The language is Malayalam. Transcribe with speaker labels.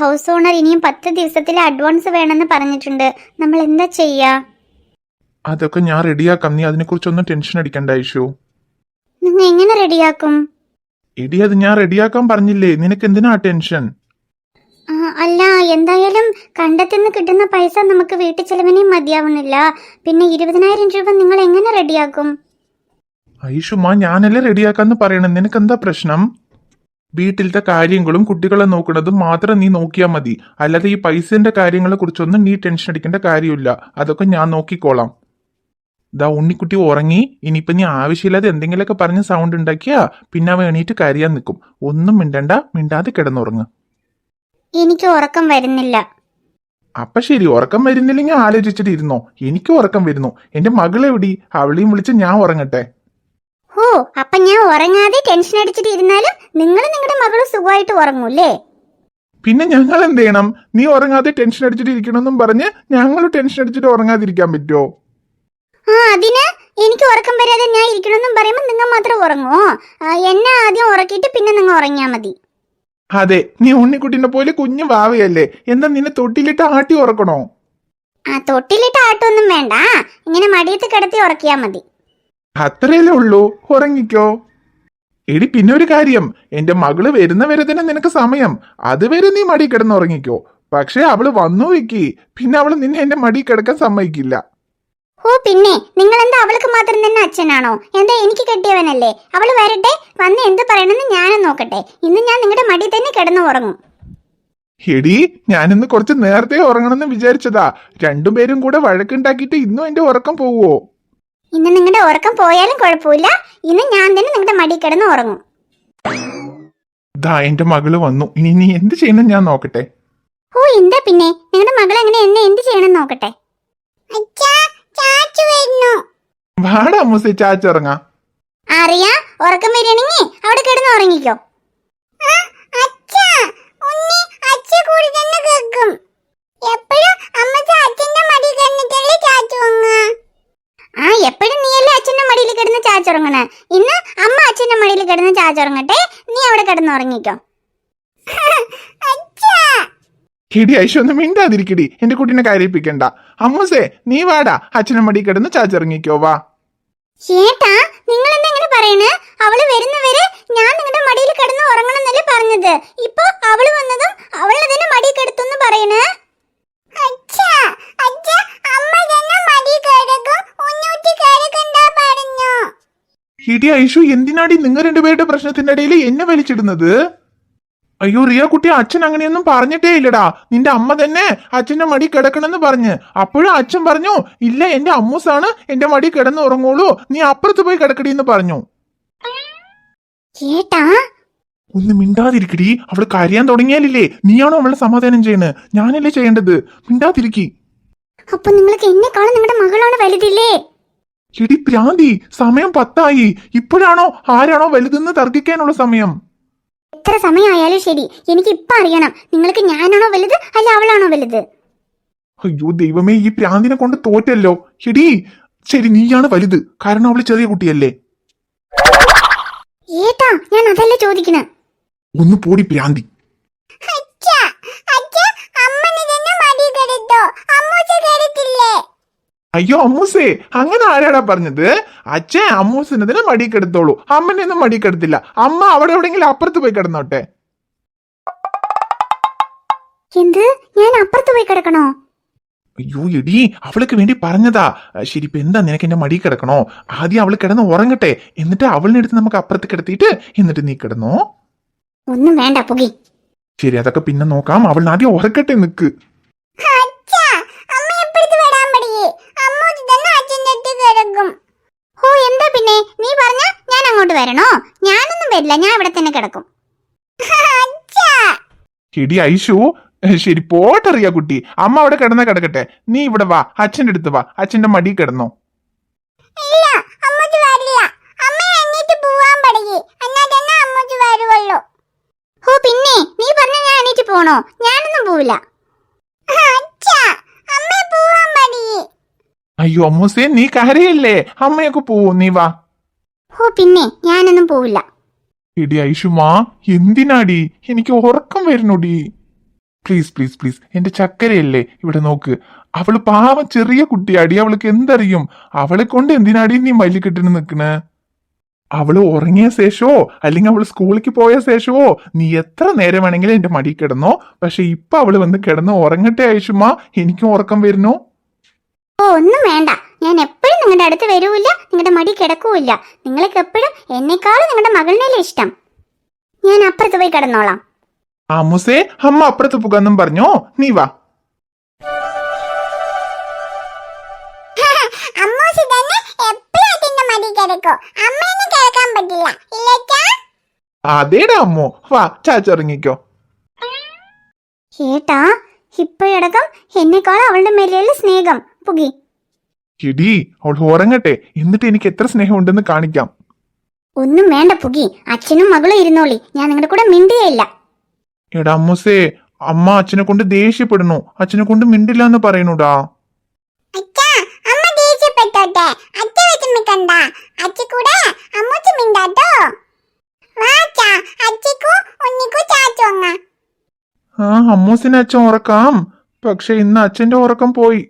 Speaker 1: ഹൗസ് ഓണർ ഇനിയും പത്ത് ദിവസത്തിൽ അഡ്വാൻസ് വേണമെന്ന് പറഞ്ഞിട്ടുണ്ട്. നമ്മൾ എന്താ ചെയ്യാ?
Speaker 2: അതൊക്കെ ഞാൻ റെഡിയാക്കാം നീ അതിനെക്കുറിച്ചൊന്നും ടെൻഷൻ അടിക്കണ്ട ഐഷു
Speaker 1: നിങ്ങൾ എങ്ങനെ റെഡിയാക്കും
Speaker 2: എടി അത് ഞാൻ റെഡിയാക്കാൻ പറഞ്ഞില്ലേ? നിനക്ക് എന്തിനാ ടെൻഷൻ
Speaker 1: ആ, അല്ല എന്തായാലും കണ്ടെത്തുനിന്ന് കിട്ടുന്ന പൈസ നമുക്ക് വീട്ടു ചെലവിനെയും മതിയാവുന്നില്ല. പിന്നെ ഇരുപതിനായിരം രൂപ നിങ്ങൾ എങ്ങനെ റെഡിയാക്കും
Speaker 2: ഐഷുമാ ഞാനല്ലേ റെഡിയാക്കാന്ന് പറയണം. നിനക്ക് എന്താ പ്രശ്നം? വീട്ടിലത്തെ കാര്യങ്ങളും കുട്ടികളെ നോക്കുന്നതും മാത്രം നീ നോക്കിയാൽ മതി. അല്ലാതെ ഈ പൈസന്റെ കാര്യങ്ങളെ കുറിച്ചൊന്നും നീ ടെൻഷൻ അടിക്കേണ്ട കാര്യമില്ല. അതൊക്കെ ഞാൻ നോക്കിക്കോളാം. ദാ ഉണ്ണിക്കുട്ടി ഉറങ്ങി. ഇനിയിപ്പൊ നീ ആവശ്യമില്ലാതെ എന്തെങ്കിലുമൊക്കെ പറഞ്ഞ് സൗണ്ട് ഉണ്ടാക്കിയാ പിന്നെ അവ എണീറ്റ് കരയാൻ നിൽക്കും ഒന്നും മിണ്ടണ്ട. മിണ്ടാതെ കിടന്നുറങ്ങ്.
Speaker 1: എനിക്ക് ഉറക്കം വരുന്നില്ല.
Speaker 2: അപ്പൊ ശരി ഉറക്കം വരുന്നില്ലെങ്കിൽ ആലോചിച്ചിട്ട് ഇരുന്നോ. എനിക്ക് ഉറക്കം വരുന്നു. എന്റെ മകളെവിടി? അവളെയും വിളിച്ച് ഞാൻ ഉറങ്ങട്ടെ.
Speaker 1: ഓ അപ്പൊ ഞാൻ ഉറങ്ങാതെ ടെൻഷൻ അടിച്ചിട്ട് ഇരുന്നാലും നിങ്ങൾ നിങ്ങളുടെ മകൾ സുഖമായിട്ട് ഉറങ്ങൂല്ലേ?
Speaker 2: പിന്നെ ഞങ്ങൾ എന്ത് ചെയ്യണം? നീ ഉറങ്ങാതെ ടെൻഷൻ അടിച്ചിട്ട് ഇരിക്കണമെന്നും പറഞ്ഞ് ഞങ്ങൾ ടെൻഷൻ അടിച്ചിട്ട് ഉറങ്ങാതിരിക്കാൻ പറ്റുമോ
Speaker 1: ആ അതിന് എനിക്ക് ഉറക്കം വരാതെ ഞാൻ ഇരിക്കണമെന്നും പറയുമ്പോൾ നിങ്ങൾ മാത്രം ഉറങ്ങോ എന്നെ ആദ്യം ഉറക്കിയിട്ട് പിന്നെ നിങ്ങൾ ഉറങ്ങിയാൽ മതി.
Speaker 2: അതെ നീ ഉണ്ണിക്കുട്ടിനെ പോലെ കുഞ്ഞു വാവയല്ലേ? എന്താ നിന്നെ തൊട്ടിലിട്ട് ആട്ടി ഉറക്കണോ?
Speaker 1: ആ തൊട്ടിലിട്ട് ആട്ടൊന്നും വേണ്ട. ഇങ്ങനെ മടിയത്ത് കിടത്തി ഉറക്കിയാൽ മതി.
Speaker 2: അത്രയല്ലേ ഉള്ളൂ. ഉറങ്ങിക്കോ. എടി പിന്നെ ഒരു കാര്യം. എന്റെ മകൾ വരുന്ന വരെ തന്നെ നിനക്ക് സമയം. അതുവരെ നീ മടി കിടന്ന് ഉറങ്ങിക്കോ. പക്ഷെ അവൾ വന്നു വെക്കി. പിന്നെ അവൾ നിന്നെ എന്റെ മടി കിടക്കാൻ സമ്മതിക്കില്ല.
Speaker 1: ഓ പിന്നെ. നിങ്ങൾ എന്താ അവൾക്ക് മാത്രം തന്നെ അച്ഛനാണോ? എന്താ എനിക്ക് കെട്ടിയവനല്ലേ? അവൾ വരട്ടെ. വന്ന് എന്ത് പറയണമെന്ന് ഞാനും നോക്കട്ടെ. ഇന്ന് ഞാൻ നിങ്ങളുടെ മടി തന്നെ കിടന്നു ഉറങ്ങും.
Speaker 2: എടി ഞാനിന്ന് കുറച്ച് നേരത്തെ ഉറങ്ങണമെന്ന് വിചാരിച്ചതാ. രണ്ടുപേരും കൂടെ വഴക്കുണ്ടാക്കിയിട്ട് ഇന്നും എന്റെ ഉറക്കം പോവോ?
Speaker 1: ഇന്ന് നിങ്ങളുടെ ഉറക്കം പോയാലും കുഴപ്പമില്ല. ഇന്ന് ഞാൻ തന്നെ നിങ്ങളുടെ മടി കിടന്ന് ഉറങ്ങും.
Speaker 2: ദാ എന്റെ മകൾ വന്നു. ഇനി നീ എന്ത് ചെയ്യണം ഞാൻ നോക്കട്ടെ.
Speaker 1: ഓ എന്താ പിന്നെ? നിങ്ങളുടെ മകൾ എങ്ങനെ എന്നെ എന്ത് ചെയ്യണം നോക്കട്ടെ?
Speaker 2: വാടാ മുസേ ചാച്ചിറങ്ങാ
Speaker 1: അറിയാ ഉറക്കം വരികയാണെങ്കിൽ അവിടെ കിടന്ന് ഉറങ്ങിക്കോ. ആ എപ്പോഴും നീയല്ലേ അച്ഛന്റെ മടിയിൽ കിടന്ന് ചാച്ചുറങ്ങണേ ഇന്ന് അമ്മ അച്ഛന്റെ മടിയിൽ കിടന്ന് ചാച്ചുറങ്ങട്ടെ നീ അവിടെ കിടന്ന് ഉറങ്ങിക്കോ
Speaker 2: എടി ഐശോ ഒന്നും മിണ്ടാതിരിക്കടി. എന്റെ കുട്ടീനെ കരയിപ്പിക്കണ്ട. അമ്മൂസേ നീ വാടാ. അച്ഛനും മടി കിടന്ന് ചാച്ചിറങ്ങിക്കോ വാ.
Speaker 1: ചേട്ടാ നിങ്ങൾ എന്താ ഇങ്ങനെ പറയണേ? അവൾ വരുന്നവരെ ഞാൻ നിങ്ങളുടെ മടിയിൽ കിടന്ന് ഉറങ്ങണമെന്നല്ലേ പറഞ്ഞത്. ഇപ്പൊ അവൾ വന്നതും അവളെ തന്നെ മടി കിടത്തുന്ന് പറയണേ?
Speaker 2: എടി ഐഷു എന്തിനാടി നിങ്ങൾ രണ്ടുപേരുടെ പ്രശ്നത്തിന്റെ ഇടയിൽ എന്നെ വലിച്ചിടുന്നത്? അയ്യോ റിയ കുട്ടി അച്ഛൻ അങ്ങനെയൊന്നും പറഞ്ഞിട്ടേ ഇല്ലടാ. നിന്റെ അമ്മ തന്നെ അച്ഛന്റെ മടി കിടക്കണമെന്ന് പറഞ്ഞ്. അപ്പോഴും അച്ഛൻ പറഞ്ഞു ഇല്ല എന്റെ അമ്മൂസാണ് എന്റെ മടി കിടന്ന് ഉറങ്ങുള്ളൂ നീ അപ്പുറത്ത് പോയി കിടക്കടി എന്ന് പറഞ്ഞു.
Speaker 1: കേട്ടാ
Speaker 2: ഒന്ന് മിണ്ടാതിരിക്കടി. അവൾ കരയാൻ തുടങ്ങിയാലില്ലേ? നീയാണോ അവളെ സമാധാനം ചെയ്യണേ? ഞാനല്ലേ ചെയ്യേണ്ടത്? മിണ്ടാതിരിക്കി.
Speaker 1: അപ്പൊ നിങ്ങൾക്ക് എന്നെക്കാളും നിങ്ങളുടെ മകളാണ് വലുതില്ലേ?
Speaker 2: എടി പ്രാന്തി സമയം പത്തായി. ഇപ്പോഴാണോ ആരാണോ വലുതെന്ന് തർക്കിക്കാനുള്ള സമയം?
Speaker 1: എത്ര സമയമായാലും ശരി. എനിക്ക് ഇപ്പൊ അറിയണം. നിങ്ങൾക്ക് ഞാനാണോ വലുത്? അല്ല അവളാണോ വലുത്?
Speaker 2: അയ്യോ ദൈവമേ ഈ പ്രാന്തിനെ കൊണ്ട് തോറ്റല്ലോ. എടി ശരി നീയാണ് വലുത്. കാരണം അവൾ ചെറിയ കുട്ടിയല്ലേ.
Speaker 1: ഏട്ടാ ഞാൻ അതല്ല ചോദിക്കണേ?
Speaker 2: ഒന്ന് പോടി പ്രാന്തി. അയ്യോ അമ്മൂസേ അങ്ങനെ ആരാടാ പറഞ്ഞത്? അച്ഛൻ അമ്മൂസിനതിനെ മടി കെടുത്തോളൂ അമ്മനെയൊന്നും മടി കെടുത്തില്ല അമ്മ അവിടെ എവിടെയെങ്കിലും അപ്പുറത്ത് പോയി കിടന്നോട്ടെ?
Speaker 1: എന്ത്? ഞാൻ അപ്പുറത്ത് പോയി കിടക്കണോ?
Speaker 2: അയ്യോ എടി അവൾക്ക് വേണ്ടി പറഞ്ഞതാ. ശരി ഇപ്പൊ എന്താ നിനക്ക് എന്റെ മടി കിടക്കണോ? ആദ്യം അവൾ കിടന്ന് ഉറങ്ങട്ടെ. എന്നിട്ട് അവളിനെ എടുത്ത് നമുക്ക് അപ്പുറത്ത് കിടത്തിയിട്ട് എന്നിട്ട് നീ കിടന്നോ?
Speaker 1: ഒന്നും വേണ്ട പുകി.
Speaker 2: ശരി അതൊക്കെ പിന്നെ നോക്കാം. അവൾ ആദ്യം ഉറക്കട്ടെ നിക്ക്
Speaker 1: ഓ എന്താ പിന്നെ നീ പറഞ്ഞ ഞാൻ അങ്ങോട്ട് വരണോ? ഞാനൊന്നും വരില്ല. ഞാൻ ഇവിടെ തന്നെ കിടക്കും.
Speaker 2: എടി ഐഷു ശരി പോട്ടറിയ കുട്ടി. അമ്മ അവിടെ കിടന്ന കിടക്കട്ടെ. നീ ഇവിടെ വാ. അച്ഛന്റെ അടുത്ത് വാ. അച്ഛന്റെ മടി കിടന്നോ.
Speaker 1: ഓ പിന്നെ നീ പറഞ്ഞ ഞാൻ എണീറ്റ് പോണോ? ഞാനൊന്നും പോവില്ല.
Speaker 2: അയ്യോ അമ്മൂസേ നീ കരയല്ലേ? അമ്മയൊക്കെ പോവും. നീ വാ.
Speaker 1: ഓ പിന്നെ ഞാനൊന്നും പോവില്ല.
Speaker 2: എടി ഐഷുമാ എന്തിനാടി? എനിക്ക് ഉറക്കം വരുന്നുടി. പ്ലീസ് പ്ലീസ് പ്ലീസ് എന്റെ ചക്കരയല്ലേ ഇവിടെ നോക്ക്. അവൾ പാവം ചെറിയ കുട്ടിയാടി അവൾക്ക് എന്തറിയും? അവളെ കൊണ്ട് എന്തിനാടി നീ മല്ലി കെട്ടിന് നിക്കണേ? അവൾ ഉറങ്ങിയ ശേഷമോ അല്ലെങ്കിൽ അവൾ സ്കൂളിലേക്ക് പോയ ശേഷമോ നീ എത്ര നേരം വേണമെങ്കിലും എന്റെ മടി കിടന്നോ? പക്ഷെ ഇപ്പൊ അവൾ വന്ന് കിടന്ന് ഉറങ്ങട്ടെ ഐഷുമാ എനിക്കും ഉറക്കം വരുന്നു.
Speaker 1: ഒന്നും വേണ്ട. ഞാൻ എപ്പോഴും നിങ്ങളുടെ അടുത്ത് വരൂല്ല നിങ്ങളുടെ മടി കിടക്കൂല്ല. നിങ്ങൾക്ക് എപ്പോഴും എന്നെക്കാളും നിങ്ങളുടെ മകളിനല്ലേ ഇഷ്ടം. ഞാൻ അപ്പുറത്ത് പോയി കിടന്നോളാം.
Speaker 2: അമ്മുസേ അമ്മ അപ്പുറത്ത് പോകാന്നും പറഞ്ഞോ? നീ വാ. അതേടാ അമ്മോ. വാ ചാച്ചിറങ്ങിക്കോ
Speaker 1: ഏട്ടാ ഇപ്പോഴടക്കം എന്നെക്കാളും അവളുടെ മേലെയുള്ള സ്നേഹം. പുകി.
Speaker 2: എടി അവൾ ഉറങ്ങട്ടെ. എന്നിട്ട് എനിക്ക് എത്ര സ്നേഹമുണ്ടെന്ന് കാണിക്കാം.
Speaker 1: ഒന്നും വേണ്ട പുകി. അച്ഛനും മകളും ഇരുന്നോളി. ഞാൻ നിങ്ങളുടെ കൂടെ മിണ്ടിയല്ല
Speaker 2: എടാ അമ്മുസേ അമ്മ അച്ഛനെ കൊണ്ട് ദേഷ്യപ്പെടുന്നു. അച്ഛനെ കൊണ്ട് മിണ്ടില്ല എന്ന് പറയണുടാ
Speaker 1: അച്ഛാ അമ്മ ദേഷ്യപ്പെട്ടോട്ടെ അച്ഛ വിഷമിക്കണ്ട അച്ഛ കൂടെ അമ്മൂച്ച് മിണ്ടാട്ടോ? വാച്ചാ അച്ഛക്കു ഉണ്ണിക്കു ചാച്ചു അങ്ങ.
Speaker 2: ആ അമ്മൂസിനെ അച്ഛൻ ഉറക്കാം. പക്ഷെ ഇന്ന് അച്ഛന്റെ ഉറക്കം പോയി.